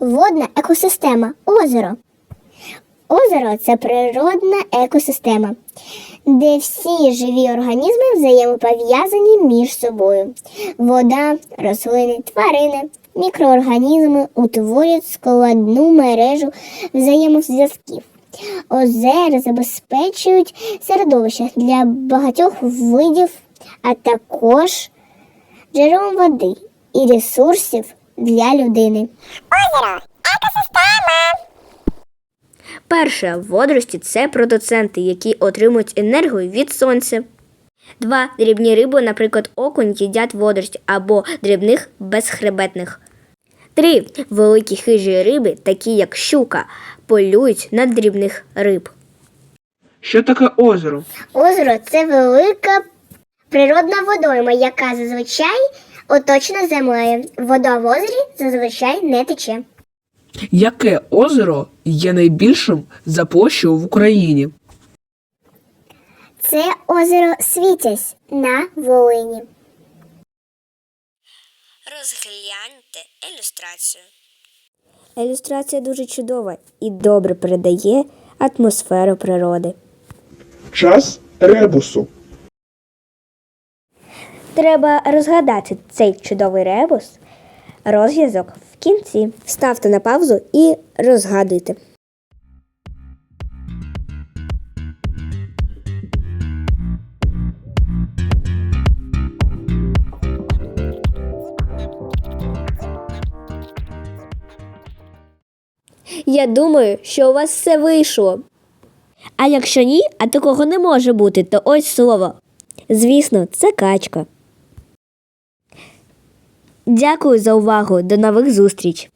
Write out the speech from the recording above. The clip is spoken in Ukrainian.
Водна екосистема озеро. Озеро це природна екосистема, де всі живі організми взаємопов'язані між собою. Вода, рослини, тварини, мікроорганізми утворюють складну мережу взаємозв'язків. Озера забезпечують середовище для багатьох видів, а також джерелом води і ресурсів для людини. Перше, водорості це протоценти, які отримують енергію від сонця. Два. Дрібні риби, наприклад, окунь, їдять водорості або дрібних безхребетних. Три. Великі хижі риби, такі як щука, полюють на дрібних риб. Що таке озеро? Озеро це велика природна водойма, яка зазвичай оточена землею. Вода в озері зазвичай не тече. Яке озеро є найбільшим за площею в Україні? Це озеро Світязь на Волині. Розгляньте ілюстрацію. Ілюстрація дуже чудова і добре передає атмосферу природи. Час ребусу. Треба розгадати цей чудовий ребус, розв'язок в кінці. Ставте на паузу і розгадуйте. Я думаю, що у вас все вийшло. А якщо ні, а такого не може бути, то ось слово. Звісно, це качка. Дякую за увагу. До нових зустріч!